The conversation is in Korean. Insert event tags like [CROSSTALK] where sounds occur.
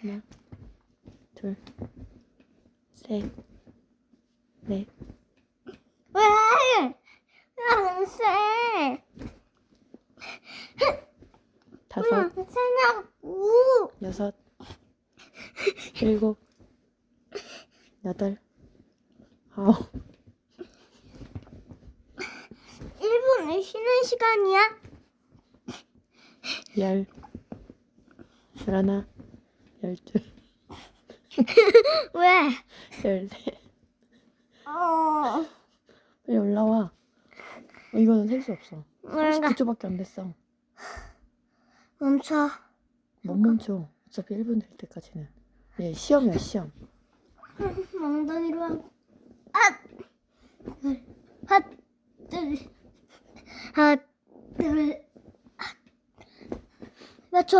하나, 둘, 셋, 넷, 왜? 안 세. 다섯, 안 세냐고. 여섯, 일곱, 여덟, 아홉, 1분을 쉬는 시간이야? 열, 열하나, 열둘, [LAUGHS] 왜? 열넷. 어. 빨리 올라와. 어, 이거는 셀 수 없어. 뭔가 39초밖에 안 됐어. 멈춰. 못 멈춰. 어차피 1분 될 때까지는. 얘 시험이야, 시험. 엉덩이로 하고. 아! 둘, 핫, 둘, 핫, 둘, 핫. 몇 초?